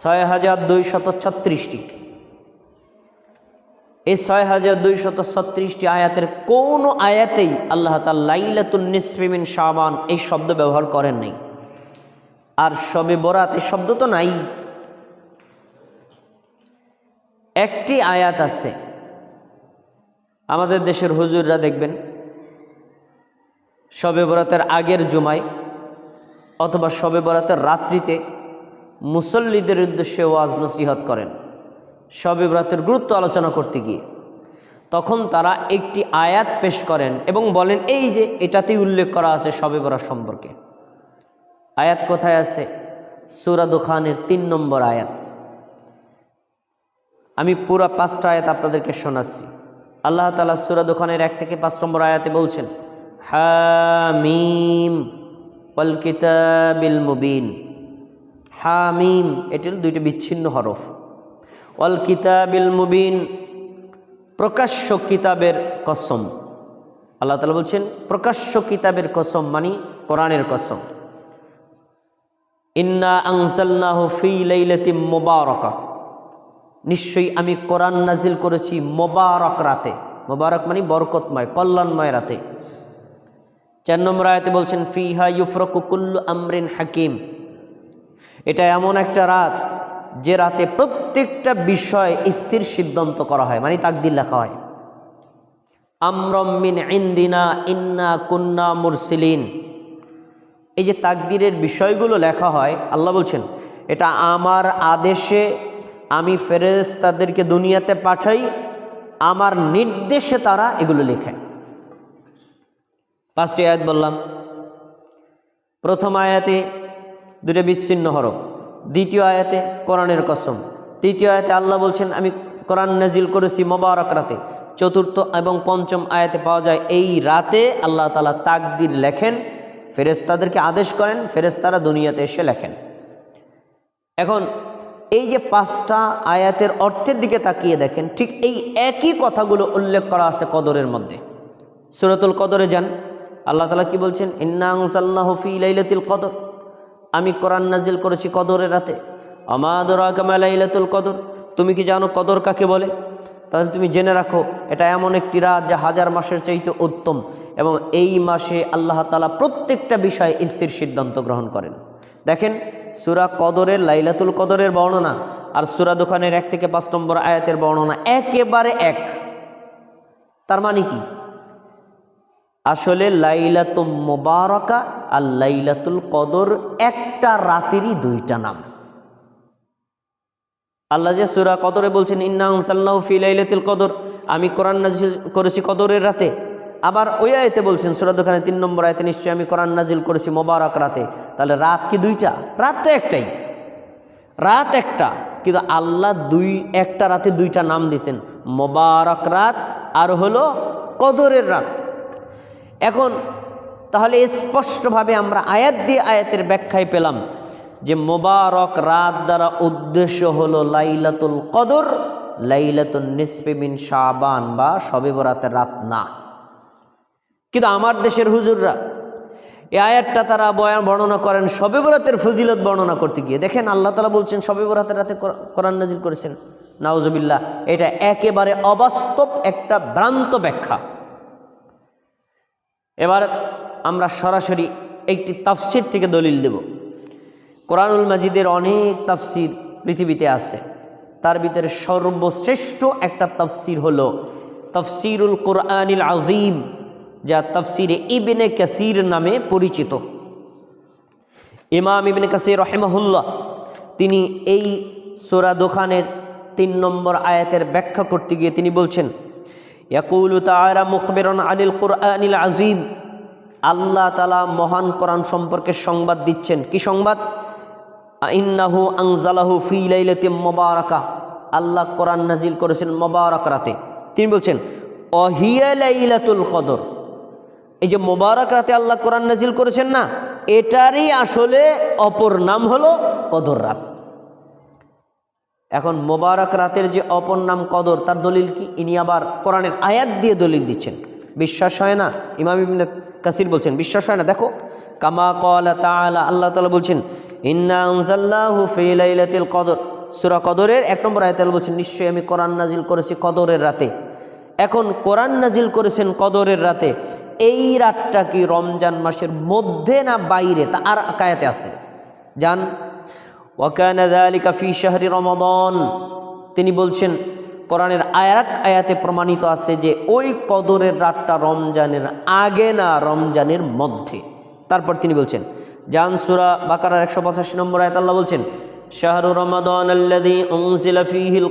ছয় হাজার দুইশত ছত্রিশটি। এই ছয় হাজার দুইশত ছত্রিশটি আয়াতের কোনো আয়াতেই আল্লাহ তাল লাইলাতুল নিসফিমিন শাবান এই শব্দ ব্যবহার করেন নাই। আর সবে বরাত এই শব্দ তো নাই। একটি আয়াত আছে। আমাদের দেশের হুজুররা দেখবেন, শবে বরাতের আগের জুমায় অথবা শবে বরাতের রাত্রিতে মুসল্লিদের উদ্দেশ্যে ওয়াজ নসিহত করেন। শবে ব্রাতের গুরুত্ব আলোচনা করতে গিয়ে। তখন তারা একটি আয়াত পেশ করেন এবং বলেন, এই যে এটাতেই উল্লেখ করা আছে শবে বরাত সম্পর্কে। আয়াত কোথায় আছে? সুরা দোখানের তিন নম্বর আয়াত। আমি পুরা পাঁচটা আয়াত আপনাদেরকে শোনাচ্ছি। আল্লাহ তালা সুরা দোকানের এক থেকে পাঁচ নম্বর আয়াতে বলছেন, হামিম ওয়াল কিতাবিল মুবিন। হামিম, এটি হল দুইটি বিচ্ছিন্ন হরফ। অল কিতাবিল মুবিন, প্রকাশ্য কিতাবের কসম। আল্লাহ তালা বলছেন, প্রকাশ্য কিতাবের কসম মানে কোরআনের কসম। ইন্না আংসাল্লাহ ফি লাইলাতিম মুবারাকা। নিশ্চয়ই আমি কোরআন নাজিল করেছি মোবারক রাতে। মোবারক মানে বরকতময়, কল্যাণময় রাতে। চার নম্বর আয়াতে বলছেন, ফিহা ইউফরকু কুল্লু আমরিন হাকিম। এটা এমন একটা রাত যে রাতে প্রত্যেকটা বিষয় স্থির সিদ্ধান্ত করা হয় মানে তাকদির লেখা হয়। আমরমিন ইন্দিনা ইন্না কুন্না মুরসিলিন। এই যে তাকদিরের বিষয়গুলো লেখা হয়, আল্লাহ বলছেন, এটা আমার আদেশে আমি ফেরেজ তাদেরকে দুনিয়াতে পাঠাই, আমার নির্দেশে তারা এগুলো লেখে। পাঁচটি আয়াত বললাম। প্রথম আয়াতে দুটো বিচ্ছিন্ন হরফ। দ্বিতীয় আয়াতে কোরআনের কসম। তৃতীয় আয়াতে আল্লাহ বলছেন, আমি কোরআন নাজিল করেছি মোবারক রাতে। চতুর্থ এবং পঞ্চম আয়াতে পাওয়া যায়, এই রাতে আল্লাহ তালা তাকদির লেখেন ফেরেস্তাদেরকে আদেশ করেন ফেরেস্তারা দুনিয়াতে এসে লেখেন। এখন এই যে পাঁচটা আয়াতের অর্থের দিকে তাকিয়ে দেখেন, ঠিক এই একই কথাগুলো উল্লেখ করা আছে কদরের মধ্যে। সুরতুল কদরে যান, আল্লাহ তালা কি বলছেন ফি লাইলাতুল কদর। আমি কোরআন নাজিল করেছি কদরের রাতে। আমাদর আকামা লাইলাতুল কদর। তুমি কি জানো কদর কাকে বলে? তাহলে তুমি জেনে রাখো, এটা এমন একটি রাত যা হাজার মাসের চাইতে উত্তম এবং এই মাসে আল্লাহ তালা প্রত্যেকটা বিষয়ে স্থির সিদ্ধান্ত গ্রহণ করেন। দেখেন, সুরা কদরের লাইলাতুল কদরের বর্ণনা আর সুরা দোকানের এক থেকে পাঁচ নম্বর আয়াতের বর্ণনা একেবারে এক। তার মানে কি? আসলে লাইলাতুল মোবারকা আর লাইলাতুল কদর একটা রাতেরই দুইটা নাম। আল্লাহ যে সুরা কদরে বলছেন ইন্নাউসাল্লাহ ফি লাইলাতুল কদর। আমি কোরআন নাজিল করেছি কদরের রাতে। আবার ওই আয়তে বলছেন, সুরা দোকানে তিন নম্বর আয়তে, নিশ্চয়ই আমি কোরআন নাজিল করেছি মোবারক রাতে। তাহলে রাত কি দুইটা? রাত তো একটাই। রাত একটা, কিন্তু আল্লাহ দুই, একটা রাতে দুইটা নাম দিছেন মোবারক রাত আর হলো কদরের রাত। এখন তাহলে স্পষ্টভাবে আমরা আয়াত দিয়ে আয়াতের ব্যাখ্যায় পেলাম যে মোবারক রাত দ্বারা উদ্দেশ্য হলো লাইলাতুল কদর লাইলাতুল নিসপেমিন শাবান বা শবে বরাতের রাত না। কিন্তু আমার দেশের হুজুররা এই আয়াতটা তারা বয়ান বর্ণনা করেন, সবে বরাতের ফজিলত বর্ণনা করতে গিয়ে। দেখেন আল্লাহ তালা বলছেন শবে বরাতের রাতে কোরআন নাজিল করেছেন। নাউজবিল্লা এটা একেবারে অবাস্তব একটা ভ্রান্ত ব্যাখ্যা। এবার আমরা সরাসরি একটি তাফসির থেকে দলিল দেব। কোরআনুল মাজিদের অনেক তাফসির পৃথিবীতে আছে। তার ভিতরে সর্বশ্রেষ্ঠ একটা তাফসির হলো তফসিরুল কোরআনিল আজিম যা তফসিরে ইবনে কাসির নামে পরিচিত। ইমাম ইবনে কাসির রহেমাহুল্লাহ, তিনি এই সোরা দোকানের তিন নম্বর আয়াতের ব্যাখ্যা করতে গিয়ে তিনি বলছেন, ইয়াকুল তাআলা মুখবেরন আনিল কোরআনিল আজিম আল্লাহ তালা মহান কোরআন সম্পর্কে সংবাদ দিচ্ছেন। কি সংবাদ? ইন্নাহু আংজালাহু ফি লাইলাতি মোবারকা। আল্লাহ কোরআন নাজিল করেছেন মোবারক রাতে। তিনি বলছেন, অহিয়া লাইলাতুল কদর। এই যে মোবারক রাতে আল্লাহ কোরআন নাজিল করেছেন না, এটারই আসলে অপর নাম হলো কদর রাত। এখন মোবারক রাতের যে অপর নাম কদর, তার দলিল কি? ইনি আবার কোরআনের আয়াত দিয়ে দলিল দিচ্ছেন। বিশ্বাস হয় না? ইমাম ইবনে কাসির বলছেন, বিশ্বাস হয় না? দেখো, কামা কলা তাআলা, আল্লাহ তালা বলছেন, ইন্না আনজাল্লাহু কদর। সুরা কদরের এক নম্বর আয়াতে আল্লাহ বলছেন, নিশ্চয়ই আমি কোরআন নাজিল করেছি কদরের রাতে। এখন কোরআন নাজিল করেছেন কদরের রাতে, এই রাতটা কি রমজান মাসের মধ্যে না বাইরে? তা আর কায়াতে আছে। জান ওয়াকানা যালিকা ফি শাহরি রমাদান। তিনি বলছেন কোরআনের আয়াত আয়াতে প্রমাণিত আছে যে ওই কদরের রাতটা রমজানের আগে না রমজানের মধ্যে। তারপর তিনি বলছেন, জান সুরা বাকারার একশো পঁচাশি নম্বর আয়াত আল্লাহ বলছেন, শাহরু রমাদান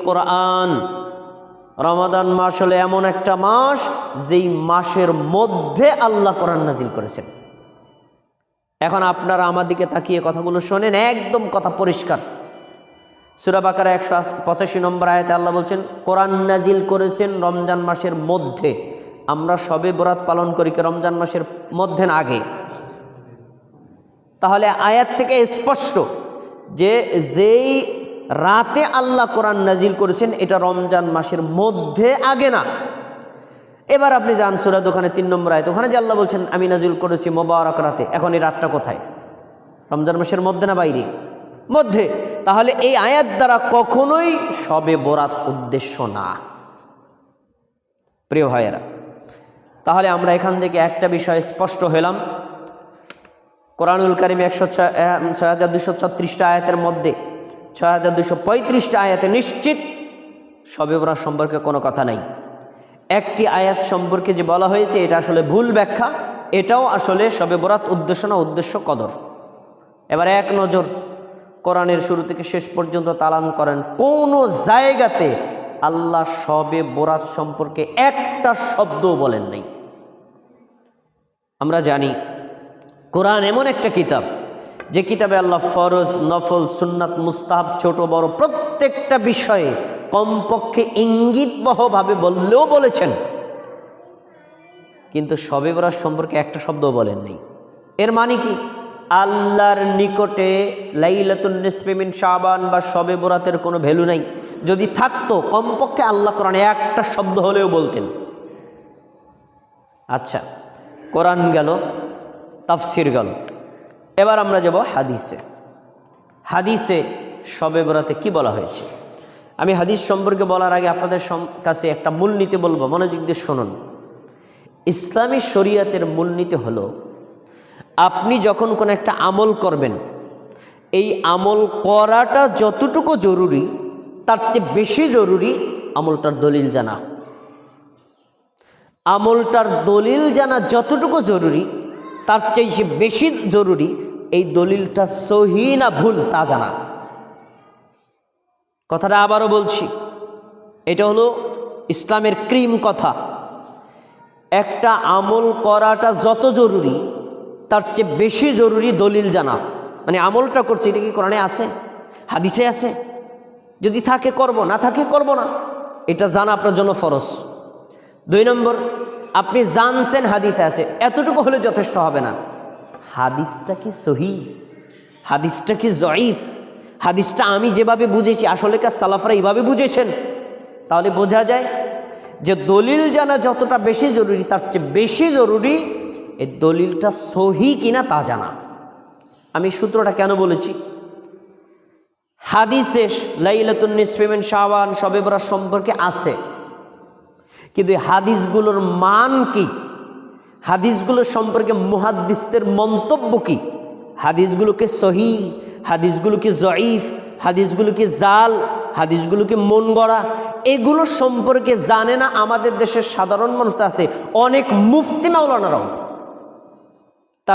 কোরআন। রমাদান মাস হলো এমন একটা মাস যেই মাসের মধ্যে আল্লাহ কোরআন নাজিল করেছেন। এখন আপনারা আমার দিকে তাকিয়ে কথাগুলো শোনেন, একদম কথা পরিষ্কার। সুরাবাকার একশো পঁচাশি নম্বর আয়তে আল্লাহ বলছেন, কোরআন নাজিল করেছেন রমজান মাসের মধ্যে। আমরা সবে বরাত পালন করি কি রমজান মাসের মধ্যে না আগে? তাহলে আয়াত থেকে স্পষ্ট যে যেই রাতে আল্লাহ কোরআন নাজিল করেছেন, এটা রমজান মাসের মধ্যে আগে না। এবার আপনি যান সুরা দোকানে তিন নম্বর আয়ত, ওখানে যে আল্লাহ বলছেন, আমি নাজিল করেছি মোবারক রাতে, এখন এই রাতটা কোথায়? রমজান মাসের মধ্যে না বাইরে? মধ্যে। তাহলে এই আয়াত দ্বারা কখনোই সবে বরাত উদ্দেশ্য না। প্রিয় ভাইয়েরা, তাহলে আমরা এখান থেকে একটা বিষয় স্পষ্ট হলাম। কোরআনুল কারিম একশো ছয় হাজার দুশো ছত্রিশটা আয়াতের মধ্যে, ছয় হাজার দুশো পঁয়ত্রিশটা আয়াতে নিশ্চিত সবে বরাত সম্পর্কে কোনো কথা নাই। একটি আয়াত সম্পর্কে যে বলা হয়েছে, এটা আসলে ভুল ব্যাখ্যা, এটাও আসলে সবে বরাত উদ্দেশ্য না, উদ্দেশ্য কদর। এবার এক নজর কোরআনের শুরু থেকে শেষ পর্যন্ত তালান করেন। কোনো জায়গাতে আল্লাহ সবে বরাত সম্পর্কে একটা শব্দও বলেন নাই। আমরা জানি, কোরআন এমন একটা কিতাব, যে কিতাবে আল্লাহ ফরজ, নফল, সুন্নাত, মুস্তাহাব, ছোট, বড় প্রত্যেকটা বিষয়ে কমপক্ষে ইঙ্গিতবহভাবে বললেও বলেছেন। কিন্তু সবে বরাত সম্পর্কে একটা শব্দও বলেন নাই। এর মানে কি? আল্লাহর নিকটে লাইলাতুন নিসমিমিন শাবান বা সবে বরাতের কোনো ভ্যালু নাই। যদি থাকতো, কমপক্ষে আল্লাহ কোরআনে একটা শব্দ হলেও বলতেন। আচ্ছা কোরআন গেল, তাফসির গেল। এবার আমরা যাব হাদিসে। হাদিসে শবে বরাতে কি বলা হয়েছে? আমি হাদিস সম্পর্কে বলার আগে আপনাদের কাছে একটা মূলনীতি বলব, মনোযোগ দিয়ে শুনুন। ইসলামী শরিয়াতের মূলনীতি হলো আপনি যখন কোনো একটা আমল করবেন, এই আমল করাটা যতটুকু জরুরি, তার চেয়ে বেশি জরুরি আমলটার দলিল জানা। আমলটার দলিল জানা যতটুকু জরুরি, তার চেয়ে বেশি জরুরি, এই দলিলটা সহি না ভুল তা জানা। কথাটা আবারও বলছি, এটা হলো ইসলামের ক্রিম কথা। একটা আমল করাটা যত জরুরি তার চেয়ে বেশি জরুরি দলিল জানা। মানে আমলটা করছি, এটা কি কোরআনে আছে? হাদিসে আছে? যদি থাকে, করব, না থাকে, করব না। এটা জানা আপনার জন্য ফরজ। দুই নম্বর, আপনি জানছেন হাদিসে আছে, এতটুকু হলে যথেষ্ট হবে না। হাদিসটা কি সহি? হাদিসটা কি জয়ীফ? হাদিসটা আমি যেভাবে বুঝেছি, আসলে কাজ সালাফরা এইভাবে বুঝেছেন? তাহলে বোঝা যায় যে দলিল জানা যতটা বেশি জরুরি, তার চেয়ে বেশি জরুরি এই দলিলটা সহি কিনা তা জানা। আমি সূত্রটা কেন বলেছি? হাদিসে লাইলাতুন্নিসফেমেন শাহবান সবে বরাত সম্পর্কে আছে। কিন্তু এই হাদিসগুলোর মান কি? হাদিসগুলো সম্পর্কে মুহাদ্দিসদের মন্তব্য কি? হাদিসগুলোকে সহি? হাদিসগুলোকে জয়ীফ? হাদিসগুলোকে জাল? হাদিসগুলোকে মন গড়া এগুলো সম্পর্কে জানে না আমাদের দেশের সাধারণ মানুষ আছে। অনেক মুফতি মাওলানারাও।